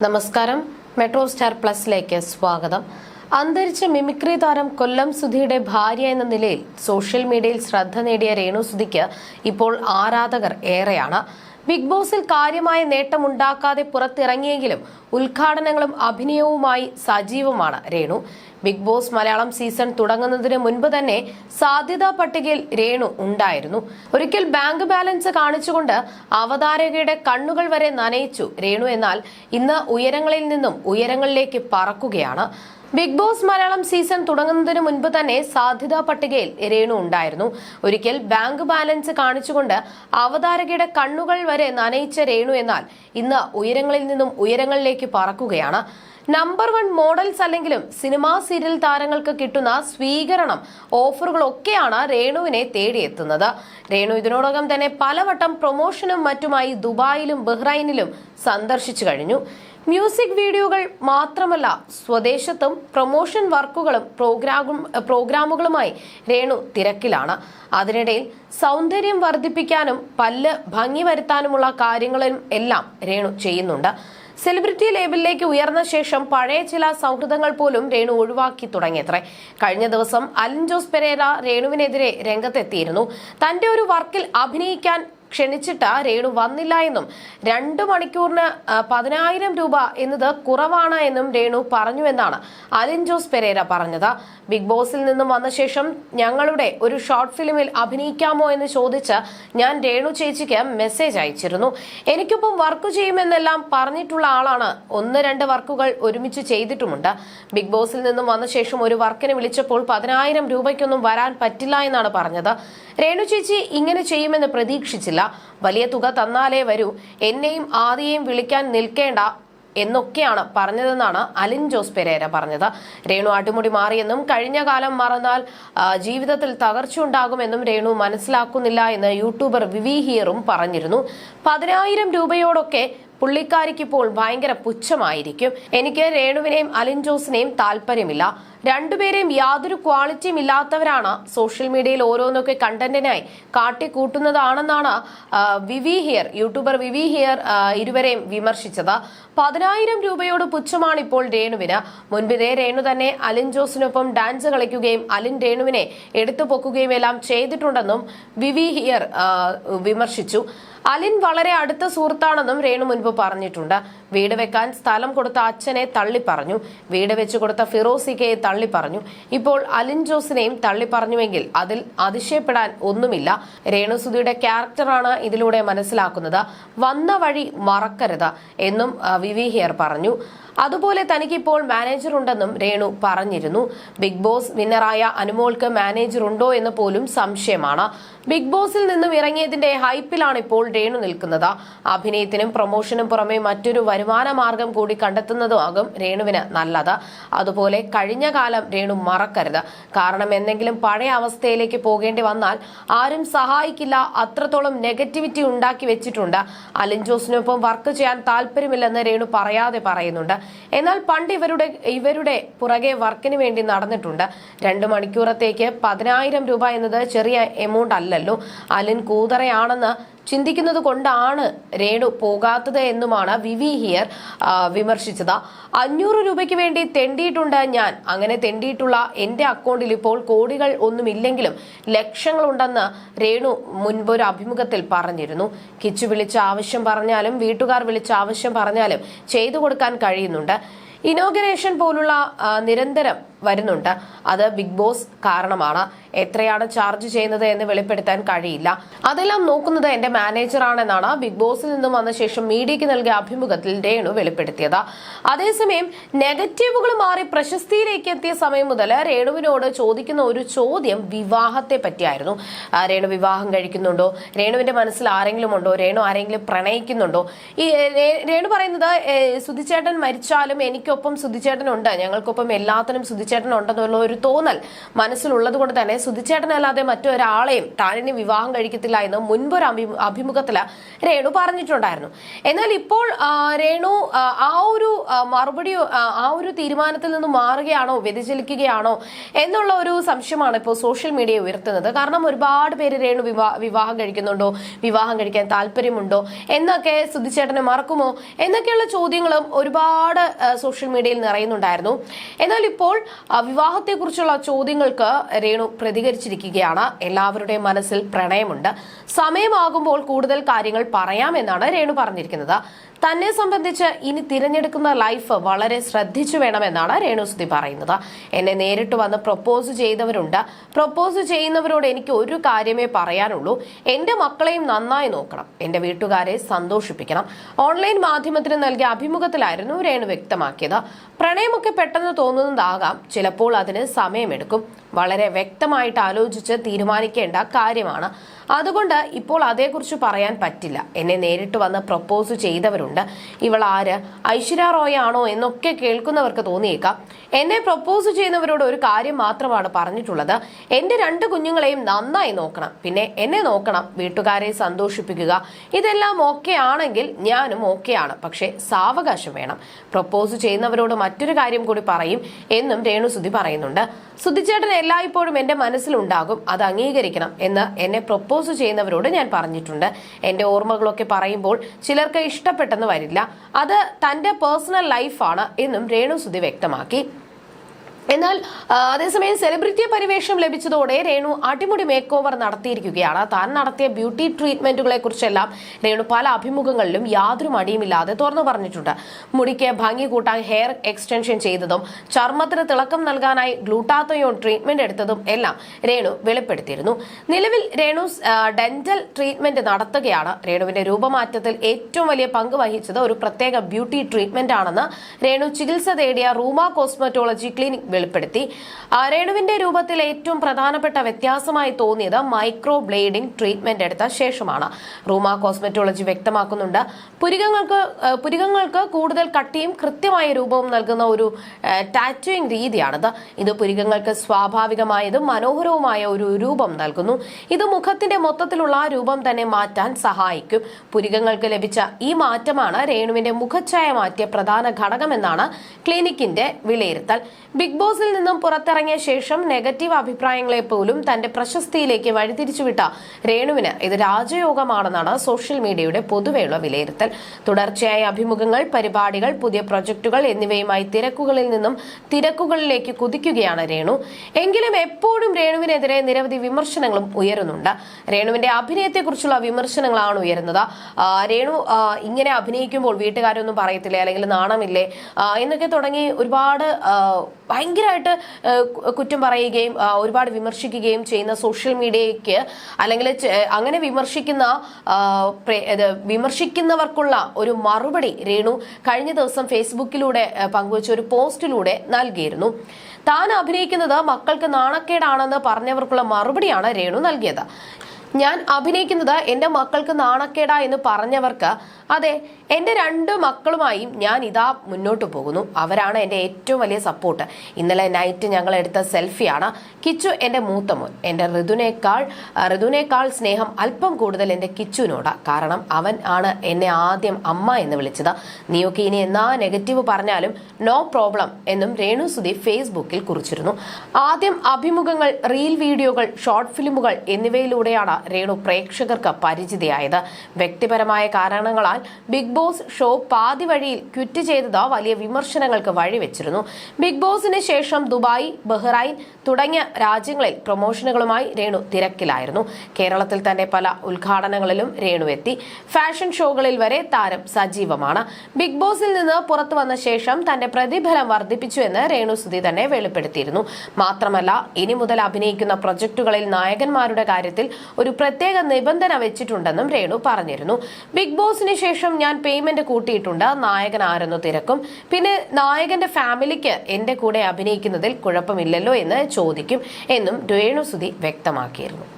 നമസ്കാരം. Metro star പ്ലസിലേക്ക് സ്വാഗതം. അന്തരിച്ച മിമിക്രി താരം കൊല്ലം സുധിയുടെ ഭാര്യ എന്ന നിലയിൽ സോഷ്യൽ മീഡിയയിൽ ശ്രദ്ധ നേടിയ രേണു സുധിക്ക് ഇപ്പോൾ ആരാധകർ ഏറെയാണ്. ബിഗ് ബോസിൽ കാര്യമായ നേട്ടമുണ്ടാക്കാതെ പുറത്തിറങ്ങിയെങ്കിലും ഉദ്ഘാടനങ്ങളും അഭിനയവുമായി സജീവമാണ് Renu. Bigg Boss Malayalam season തുടങ്ങുന്നതിന് മുൻപ് തന്നെ സാധ്യതാ പട്ടികയിൽ രേണു ഉണ്ടായിരുന്നു. ഒരിക്കൽ ബാങ്ക് ബാലൻസ് കാണിച്ചുകൊണ്ട് അവതാരകയുടെ കണ്ണുകൾ വരെ നനയിച്ചു രേണു എന്നാൽ ഇന്ന് ഉയരങ്ങളിൽ നിന്നും ഉയരങ്ങളിലേക്ക് പറക്കുകയാണ്. ബിഗ് ബോസ് മലയാളം സീസൺ തുടങ്ങുന്നതിന് മുൻപ് തന്നെ സാധ്യതാ പട്ടികയിൽ രേണു ഉണ്ടായിരുന്നു ഒരിക്കൽ ബാങ്ക് ബാലൻസ് കാണിച്ചുകൊണ്ട് അവതാരകയുടെ കണ്ണുകൾ വരെ നനയിച്ച രേണു എന്നാൽ ഇന്ന് ഉയരങ്ങളിൽ നിന്നും ഉയരങ്ങളിലേക്ക് പറക്കുകയാണ്. നമ്പർ വൺ മോഡൽസ് അല്ലെങ്കിലും സിനിമാ സീരിയൽ താരങ്ങൾക്ക് കിട്ടുന്ന സ്വീകരണം ഓഫറുകളൊക്കെയാണ് രേണുവിനെ തേടിയെത്തുന്നത്. രേണു ഇതിനോടകം തന്നെ പലവട്ടം പ്രൊമോഷനും മറ്റുമായി ദുബായിലും ബഹ്റൈനിലും സന്ദർശിച്ചു കഴിഞ്ഞു. മ്യൂസിക് വീഡിയോകൾ മാത്രമല്ല സ്വദേശത്തും പ്രൊമോഷൻ വർക്കുകളും പ്രോഗ്രാമും പ്രോഗ്രാമുകളുമായി രേണു തിരക്കിലാണ്. അതിനിടയിൽ സൗന്ദര്യം വർദ്ധിപ്പിക്കാനും പല്ല് ഭംഗി വരുത്താനുമുള്ള കാര്യങ്ങളും എല്ലാം രേണു ചെയ്യുന്നുണ്ട്. സെലിബ്രിറ്റി ലേബലിലേക്ക് ഉയർന്ന ശേഷം പഴയ ചില സൗഹൃദങ്ങൾ പോലും രേണു ഒഴിവാക്കി തുടങ്ങിയത്രേ. കഴിഞ്ഞ ദിവസം അലിൻ ജോസ് പെരേര രേണുവിനെതിരെ രംഗത്തെത്തിയിരുന്നു. തന്റെ ഒരു വർക്കിൽ അഭിനയിക്കാൻ ക്ഷണിച്ചിട്ട് രേണു വന്നില്ല എന്നും രണ്ടു മണിക്കൂറിന് പതിനായിരം രൂപ എന്നത് കുറവാണ് എന്നും രേണു പറഞ്ഞു എന്നാണ് അലിൻ ജോസ് പെരേര പറഞ്ഞത്. ബിഗ് ബോസിൽ നിന്നും വന്ന ശേഷം ഞങ്ങളുടെ ഒരു ഷോർട്ട് ഫിലിമിൽ അഭിനയിക്കാമോ എന്ന് ചോദിച്ച് ഞാൻ രേണു ചേച്ചിക്ക് മെസ്സേജ് അയച്ചിരുന്നു. എനിക്കൊപ്പം വർക്ക് ചെയ്യുമെന്നെല്ലാം പറഞ്ഞിട്ടുള്ള ആളാണ്. ഒന്ന് രണ്ട് വർക്കുകൾ ഒരുമിച്ച് ചെയ്തിട്ടുമുണ്ട്. ബിഗ് ബോസിൽ നിന്നും വന്ന ശേഷം ഒരു വർക്കിനെ വിളിച്ചപ്പോൾ പതിനായിരം രൂപയ്ക്കൊന്നും വരാൻ പറ്റില്ല എന്നാണ് പറഞ്ഞത്. രേണു ചേച്ചി ഇങ്ങനെ ചെയ്യുമെന്ന് പ്രതീക്ഷിച്ചില്ല. വലിയ തുക തന്നാലേ വരൂ. എന്നെയും ആദിയെയും വിളിക്കാൻ നിൽക്കേണ്ട എന്നൊക്കെയാണ് പറഞ്ഞതെന്നാണ് അലിൻ ജോസ് പെരേര പറഞ്ഞത്. രേണു അടിമുടി മാറിയെന്നും കഴിഞ്ഞ കാലം മറന്നാൽ ജീവിതത്തിൽ ജീവിതത്തിൽ തകർച്ചയുണ്ടാകുമെന്നും രേണു മനസ്സിലാക്കുന്നില്ല എന്ന് യൂട്യൂബർ വിവി ഹിയറും പറഞ്ഞിരുന്നു. പതിനായിരം രൂപയോടൊക്കെ പുള്ളിക്കാരിക്ക് ഇപ്പോൾ ഭയങ്കര പുച്ഛമായിരിക്കും. എനിക്ക് രേണുവിനെയും അലിൻ ജോസിനെയും താല്പര്യമില്ല. രണ്ടുപേരെയും യാതൊരു ക്വാളിറ്റിയും ഇല്ലാത്തവരാണ് സോഷ്യൽ മീഡിയയിൽ ഓരോന്നൊക്കെ കണ്ടന്റിനായി കാട്ടിക്കൂട്ടുന്നതാണെന്നാണ് Vivi here YouTuber Vivi here ഇരുവരെയും വിമർശിച്ചത്. പതിനായിരം രൂപയോട് പുച്ഛമാണ് ഇപ്പോൾ രേണുവിന്. മുൻപിതേ രേണു തന്നെ അലിൻ ജോസിനൊപ്പം ഡാൻസ് കളിക്കുകയും അലിൻ രേണുവിനെ എടുത്തു പൊക്കുകയും എല്ലാം ചെയ്തിട്ടുണ്ടെന്നും വിവി ഹിയർ വിമർശിച്ചു. അലിൻ വളരെ അടുത്ത സുഹൃത്താണെന്നും രേണു മുൻപ് പറഞ്ഞിട്ടുണ്ട്. വീട് വെക്കാൻ സ്ഥലം കൊടുത്ത അച്ഛനെ തള്ളി പറഞ്ഞു. വീട് വെച്ച് കൊടുത്ത ഫിറോസിക്കയെ തള്ളി പറഞ്ഞു. ഇപ്പോൾ അലിൻ ജോസിനെയും തള്ളി പറഞ്ഞുവെങ്കിൽ അതിൽ അതിശയപ്പെടാൻ ഒന്നുമില്ല. രേണുസുതിയുടെ ക്യാരക്ടറാണ് ഇതിലൂടെ മനസ്സിലാക്കുന്നത്. വന്ന വഴി മറക്കരുത് എന്നും വി വിവി ഹിയർ പറഞ്ഞു. അതുപോലെ തനിക്കിപ്പോൾ മാനേജർ ഉണ്ടെന്നും രേണു പറഞ്ഞിരുന്നു. ബിഗ് ബോസ് വിന്നറായ അനുമോൾക്ക് മാനേജർ ഉണ്ടോ എന്ന് പോലും സംശയമാണ്. ബിഗ് ബോസിൽ നിന്നും ഇറങ്ങിയതിന്റെ ഹൈപ്പിലാണ് ഇപ്പോൾ രേണു നിൽക്കുന്നത്. അഭിനയത്തിനും പ്രൊമോഷനും പുറമെ മറ്റൊരു വരുമാന മാർഗം കൂടി കണ്ടെത്തുന്നതുമാകും രേണുവിന് നല്ലത്. അതുപോലെ കഴിഞ്ഞ കാലം രേണു മറക്കരുത്. കാരണം എന്തെങ്കിലും പഴയ അവസ്ഥയിലേക്ക് പോകേണ്ടി വന്നാൽ ആരും സഹായിക്കില്ല. അത്രത്തോളം നെഗറ്റിവിറ്റി ഉണ്ടാക്കി വെച്ചിട്ടുണ്ട്. അലിൻ ജോസിനൊപ്പം വർക്ക് ചെയ്യാൻ താല്പര്യമില്ലെന്ന് രേണു പറയാതെ പറയുന്നുണ്ട്. എന്നാൽ പണ്ട് ഇവരുടെ ഇവരുടെ പുറകെ വർക്കിന് വേണ്ടി നടന്നിട്ടുണ്ട്. രണ്ട് മണിക്കൂറത്തേക്ക് പതിനായിരം രൂപ എന്നത് ചെറിയ എമൗണ്ട് അല്ലല്ലോ. അലിൻ കൂതറയാണെന്ന് ചിന്തിക്കുന്നത് കൊണ്ടാണ് രേണു പോകാത്തത് എന്നുമാണ് വിവി ഹിയർ ആ, വിമർശിച്ചത്. അഞ്ഞൂറ് രൂപയ്ക്ക് വേണ്ടി തെണ്ടിയിട്ടുണ്ട് ഞാൻ. അങ്ങനെ തെണ്ടിയിട്ടുള്ള എന്റെ അക്കൗണ്ടിൽ ഇപ്പോൾ കോടികൾ ഒന്നുമില്ലെങ്കിലും ലക്ഷങ്ങളുണ്ടെന്ന് രേണു മുൻപൊരു അഭിമുഖത്തിൽ പറഞ്ഞിരുന്നു. കിച്ചു വിളിച്ച ആവശ്യം പറഞ്ഞാലും വീട്ടുകാർ വിളിച്ച ആവശ്യം പറഞ്ഞാലും ചെയ്തു കൊടുക്കാൻ കഴിയുന്നുണ്ട്. ഇനോഗ്രേഷൻ പോലുള്ള നിരന്തരം വരുന്നുണ്ട്. അത് ബിഗ് ബോസ് കാരണമാണ്. എത്രയാണ് ചാർജ് ചെയ്യുന്നത് എന്ന് വെളിപ്പെടുത്താൻ കഴിയില്ല. അതെല്ലാം നോക്കുന്നത് എന്റെ മാനേജറാണെന്നാണ് ബിഗ് ബോസിൽ നിന്നും വന്ന ശേഷം മീഡിയക്ക് നൽകിയ അഭിമുഖത്തിൽ രേണു വെളിപ്പെടുത്തിയത്. അതേസമയം നെഗറ്റീവുകൾ മാറി പ്രശസ്തിയിലേക്ക് എത്തിയ സമയം മുതൽ രേണുവിനോട് ചോദിക്കുന്ന ഒരു ചോദ്യം വിവാഹത്തെ പറ്റിയായിരുന്നു. രേണു വിവാഹം കഴിക്കുന്നുണ്ടോ? രേണുവിന്റെ മനസ്സിൽ ആരെങ്കിലും ഉണ്ടോ? രേണു ആരെങ്കിലും പ്രണയിക്കുന്നുണ്ടോ? ഈ രേണു പറയുന്നത് സുധിച്ചേട്ടൻ മരിച്ചാലും എനിക്കൊപ്പം സുധിച്ചേട്ടനുണ്ട്. ഞങ്ങൾക്കൊപ്പം എല്ലാത്തിനും സുധിച്ചേട്ടൻ സുധിച്ചേട്ടൻ ഉണ്ടെന്നുള്ള ഒരു തോന്നൽ മനസ്സിലുള്ളത് കൊണ്ട് തന്നെ സുധിച്ചേട്ടനല്ലാതെ മറ്റൊരാളെയും താനിനി വിവാഹം കഴിക്കത്തില്ല എന്ന് മുൻപൊരു അഭിമുഖത്തിൽ രേണു പറഞ്ഞിട്ടുണ്ടായിരുന്നു. എന്നാൽ ഇപ്പോൾ രേണു ആ, ഒരു മറുപടി ആ, ഒരു തീരുമാനത്തിൽ നിന്ന് മാറുകയാണോ വ്യതിചലിക്കുകയാണോ എന്നുള്ള ഒരു സംശയമാണ് ഇപ്പോൾ സോഷ്യൽ മീഡിയ ഉയർത്തുന്നത്. കാരണം ഒരുപാട് പേര് രേണു വിവാഹം കഴിക്കുന്നുണ്ടോ വിവാഹം കഴിക്കാൻ താല്പര്യമുണ്ടോ എന്നൊക്കെ സുധിച്ചേട്ടനെ മറക്കുമോ എന്നൊക്കെയുള്ള ചോദ്യങ്ങളും ഒരുപാട് സോഷ്യൽ മീഡിയയിൽ നിറയുന്നുണ്ടായിരുന്നു. എന്നാൽ ഇപ്പോൾ വിവാഹത്തെക്കുറിച്ചുള്ള ചോദ്യങ്ങൾക്ക് രേണു പ്രതികരിച്ചിരിക്കുകയാണ്. എല്ലാവരുടെയും മനസ്സിൽ പ്രണയമുണ്ട്. സമയമാകുമ്പോൾ കൂടുതൽ കാര്യങ്ങൾ പറയാമെന്നാണ് രേണു പറഞ്ഞിരിക്കുന്നത്. തന്നെ സംബന്ധിച്ച് ഇനി തിരഞ്ഞെടുക്കുന്ന ലൈഫ് വളരെ ശ്രദ്ധിച്ചു വേണമെന്നാണ് രേണുസുതി പറയുന്നത്. എന്നെ നേരിട്ട് വന്ന് പ്രൊപ്പോസ് ചെയ്തവരുണ്ട്. പ്രൊപ്പോസ് ചെയ്യുന്നവരോട് എനിക്ക് ഒരു കാര്യമേ പറയാനുള്ളൂ. എന്റെ മക്കളെയും നന്നായി നോക്കണം. എന്റെ വീട്ടുകാരെ സന്തോഷിപ്പിക്കണം. ഓൺലൈൻ മാധ്യമത്തിന് നൽകിയ അഭിമുഖത്തിലായിരുന്നു രേണു വ്യക്തമാക്കിയത്. പ്രണയമൊക്കെ പെട്ടെന്ന് തോന്നുന്നതാകാം. ചിലപ്പോൾ അതിന് സമയമെടുക്കും. വളരെ വ്യക്തമായിട്ട് ആലോചിച്ച് തീരുമാനിക്കേണ്ട കാര്യമാണ്. അതുകൊണ്ട് ഇപ്പോൾ അതേക്കുറിച്ച് പറയാൻ പറ്റില്ല. എന്നെ നേരിട്ട് വന്ന് പ്രപ്പോസ് ചെയ്തവരുണ്ട്. ഇവൾ ആര് ഐശ്വര്യ റോയ് ആണോ എന്നൊക്കെ കേൾക്കുന്നവർക്ക് തോന്നിയേക്കാം. എന്നെ പ്രപ്പോസ് ചെയ്യുന്നവരോട് ഒരു കാര്യം മാത്രമാണ് പറഞ്ഞിട്ടുള്ളത്. എന്റെ രണ്ട് കുഞ്ഞുങ്ങളെയും നന്നായി നോക്കണം. പിന്നെ എന്നെ നോക്കണം വീട്ടുകാരെ സന്തോഷിപ്പിക്കുക. ഇതെല്ലാം ഓക്കെ ആണെങ്കിൽ ഞാനും ഓക്കെയാണ് പക്ഷേ സാവകാശം വേണം. പ്രപ്പോസ് ചെയ്യുന്നവരോട് മറ്റൊരു കാര്യം കൂടി പറയും എന്നും രേണുസുതി പറയുന്നുണ്ട്. സുധിച്ചേട്ടൻ എല്ലായ്പ്പോഴും എന്റെ മനസ്സിലുണ്ടാകും. അത് അംഗീകരിക്കണം എന്ന് എന്നെ പ്രപ്പോസ് ചെയ്യുന്നവരോട് ഞാൻ പറഞ്ഞിട്ടുണ്ട്. എന്റെ ഓർമ്മകളൊക്കെ പറയുമ്പോൾ ചിലർക്ക് ഇഷ്ടപ്പെട്ടെന്ന് വരില്ല. അത് തന്റെ പേഴ്സണൽ ലൈഫാണ് എന്നും രേണുസുതി വ്യക്തമാക്കി. എന്നാൽ അതേസമയം സെലിബ്രിറ്റി പരിവേഷം ലഭിച്ചതോടെ രേണു അടിമുടി മേക്ക് ഓവർ നടത്തിയിരിക്കുകയാണ്. താൻ നടത്തിയ ബ്യൂട്ടി ട്രീറ്റ്മെന്റുകളെ കുറിച്ചെല്ലാം രേണു പല അഭിമുഖങ്ങളിലും യാതൊരു മടിയുമില്ലാതെ തുറന്നു പറഞ്ഞിട്ടുണ്ട്. മുടിക്ക് ഭംഗി കൂട്ടാൻ ഹെയർ എക്സ്റ്റൻഷൻ ചെയ്തതും ചർമ്മത്തിന് തിളക്കം നൽകാനായി ഗ്ലൂട്ടാത്തയോൺ ട്രീറ്റ്മെന്റ് എടുത്തതും എല്ലാം രേണു വെളിപ്പെടുത്തിയിരുന്നു. നിലവിൽ രേണു ഡെന്റൽ ട്രീറ്റ്മെന്റ് നടത്തുകയാണ്. രേണുവിന്റെ രൂപമാറ്റത്തിൽ ഏറ്റവും വലിയ പങ്ക് വഹിച്ചത് ഒരു പ്രത്യേക ബ്യൂട്ടി ട്രീറ്റ്മെന്റ് ആണെന്ന് രേണു ചികിത്സ തേടിയ റൂമ കോസ്മറ്റോളജി ക്ലിനിക് വെളിപ്പെടുത്തി. രേണുവിന്റെ രൂപത്തിൽ ഏറ്റവും പ്രധാനപ്പെട്ട വ്യത്യാസമായി തോന്നിയത് മൈക്രോ ബ്ലേഡിംഗ് ട്രീറ്റ്മെന്റ് എടുത്ത ശേഷമാണ്. റൂമ കോസ്മെറ്റോളജി വ്യക്തമാക്കുന്നുണ്ട്. പുരികങ്ങൾക്ക് പുരികങ്ങൾക്ക് കൂടുതൽ കട്ടിയും കൃത്യമായ രൂപവും നൽകുന്ന ഒരു ടാറ്റൂയിങ് രീതിയാണിത്. ഇത് പുരികങ്ങൾക്ക് സ്വാഭാവികമായതും മനോഹരവുമായ ഒരു രൂപം നൽകുന്നു. ഇത് മുഖത്തിന്റെ മൊത്തത്തിലുള്ള രൂപം തന്നെ മാറ്റാൻ സഹായിക്കും. പുരികങ്ങൾക്ക് ലഭിച്ച ഈ മാറ്റമാണ് രേണുവിന്റെ മുഖച്ഛായ മാറ്റിയ പ്രധാന ഘടകമെന്നാണ് ക്ലിനിക്കിന്റെ വിലയിരുത്തൽ. ബിഗ് ബോസിൽ നിന്നും പുറത്തിറങ്ങിയ ശേഷം നെഗറ്റീവ് അഭിപ്രായങ്ങളെ പോലും തന്റെ പ്രശസ്തിയിലേക്ക് വഴിതിരിച്ചുവിട്ട രേണുവിന് ഇത് രാജയോഗമാണെന്നാണ് സോഷ്യൽ മീഡിയയുടെ പൊതുവെയുള്ള വിലയിരുത്തൽ. തുടർച്ചയായ അഭിമുഖങ്ങൾ പരിപാടികൾ പുതിയ പ്രൊജക്ടുകൾ എന്നിവയുമായി തിരക്കുകളിൽ നിന്നും തിരക്കുകളിലേക്ക് കുതിക്കുകയാണ് രേണു. എങ്കിലും എപ്പോഴും രേണുവിനെതിരെ നിരവധി വിമർശനങ്ങളും ഉയരുന്നുണ്ട്. രേണുവിന്റെ അഭിനയത്തെക്കുറിച്ചുള്ള വിമർശനങ്ങളാണ് ഉയരുന്നത്. രേണു ഇങ്ങനെ അഭിനയിക്കുമ്പോൾ വീട്ടുകാരൊന്നും പറയത്തില്ലേ? അല്ലെങ്കിൽ നാണമില്ലേ? എന്നൊക്കെ തുടങ്ങി ഒരുപാട് ആ, ഭയങ്കരമായിട്ട് കുറ്റം പറയുകയും ഒരുപാട് വിമർശിക്കുകയും ചെയ്യുന്ന സോഷ്യൽ മീഡിയയ്ക്ക് അല്ലെങ്കിൽ അങ്ങനെ വിമർശിക്കുന്ന വിമർശിക്കുന്നവർക്കുള്ള ഒരു മറുപടി രേണു കഴിഞ്ഞ ദിവസം ഫേസ്ബുക്കിലൂടെ പങ്കുവച്ച ഒരു പോസ്റ്റിലൂടെ നൽകിയിരുന്നു. താൻ അഭിനയിക്കുന്നത് മക്കൾക്ക് നാണക്കേടാണെന്ന് പറഞ്ഞവർക്കുള്ള മറുപടിയാണ് രേണു നൽകിയത്. ഞാൻ അഭിനയിക്കുന്നത് എന്റെ മക്കൾക്ക് നാണക്കേടാ എന്ന് പറഞ്ഞവർക്ക് അതെ എന്റെ രണ്ട് മക്കളുമായും ഞാൻ ഇതാ മുന്നോട്ട് പോകുന്നു. അവരാണ് എന്റെ ഏറ്റവും വലിയ സപ്പോർട്ട് ഇന്നലെ നൈറ്റ് ഞങ്ങൾ എടുത്ത സെൽഫിയാണ് കിച്ചു എന്റെ മൂത്ത എന്റെ ഋതുനേക്കാൾ ഋതുനേക്കാൾ സ്നേഹം അല്പം കൂടുതൽ എന്റെ കിച്ചുവിനോട്. കാരണം അവൻ ആണ് എന്നെ ആദ്യം അമ്മ എന്ന് വിളിച്ചത്. നീയൊക്കെ ഇനി എന്നാ നെഗറ്റീവ് പറഞ്ഞാലും നോ പ്രോബ്ലം എന്നും രേണു സുധി ഫേസ്ബുക്കിൽ കുറിച്ചിരുന്നു. ആദ്യം അഭിമുഖങ്ങൾ റീൽ വീഡിയോകൾ ഷോർട്ട് ഫിലിമുകൾ എന്നിവയിലൂടെയാണ് രേണു പ്രേക്ഷകർക്ക് പരിചിതയായത്. വ്യക്തിപരമായ കാരണങ്ങളാൽ ബിഗ് ബോസ് ഷോ പാതി വഴിയിൽ ക്വിറ്റ് ചെയ്തത് വലിയ വിമർശനങ്ങൾക്ക് വഴിവെച്ചിരുന്നു. ബിഗ് ബോസിന് ശേഷം ദുബായ് ബഹ്റൈൻ തുടങ്ങിയ രാജ്യങ്ങളിൽ പ്രൊമോഷനുകളുമായി രേണു തിരക്കിലായിരുന്നു. കേരളത്തിൽ തന്നെ പല ഉദ്ഘാടനങ്ങളിലും രേണു എത്തി. ഫാഷൻ ഷോകളിൽ വരെ താരം സജീവമാണ്. ബിഗ് ബോസിൽ നിന്ന് പുറത്തു വന്ന ശേഷം തന്റെ പ്രതിഫലം വർദ്ധിപ്പിച്ചു എന്ന് രേണു സുധി തന്നെ വെളിപ്പെടുത്തിയിരുന്നു. മാത്രമല്ല ഇനി മുതൽ അഭിനയിക്കുന്ന പ്രൊജക്ടുകളിൽ നായകന്മാരുടെ കാര്യത്തിൽ ഒരു പ്രത്യേക നിബന്ധന വെച്ചിട്ടുണ്ടെന്നും രേണു പറഞ്ഞിരുന്നു. ബിഗ് ബോസിന് ശേഷം ഞാൻ പേയ്മെന്റ് കൂട്ടിയിട്ടുണ്ട്. നായകൻ ആരെന്ന് തിരക്കും. പിന്നെ നായകന്റെ ഫാമിലിക്ക് എന്റെ കൂടെ അഭിനയിക്കുന്നതിൽ കുഴപ്പമില്ലല്ലോ എന്ന് ചോദിക്കും എന്നും രേണു സുതി വ്യക്തമാക്കിയിരുന്നു.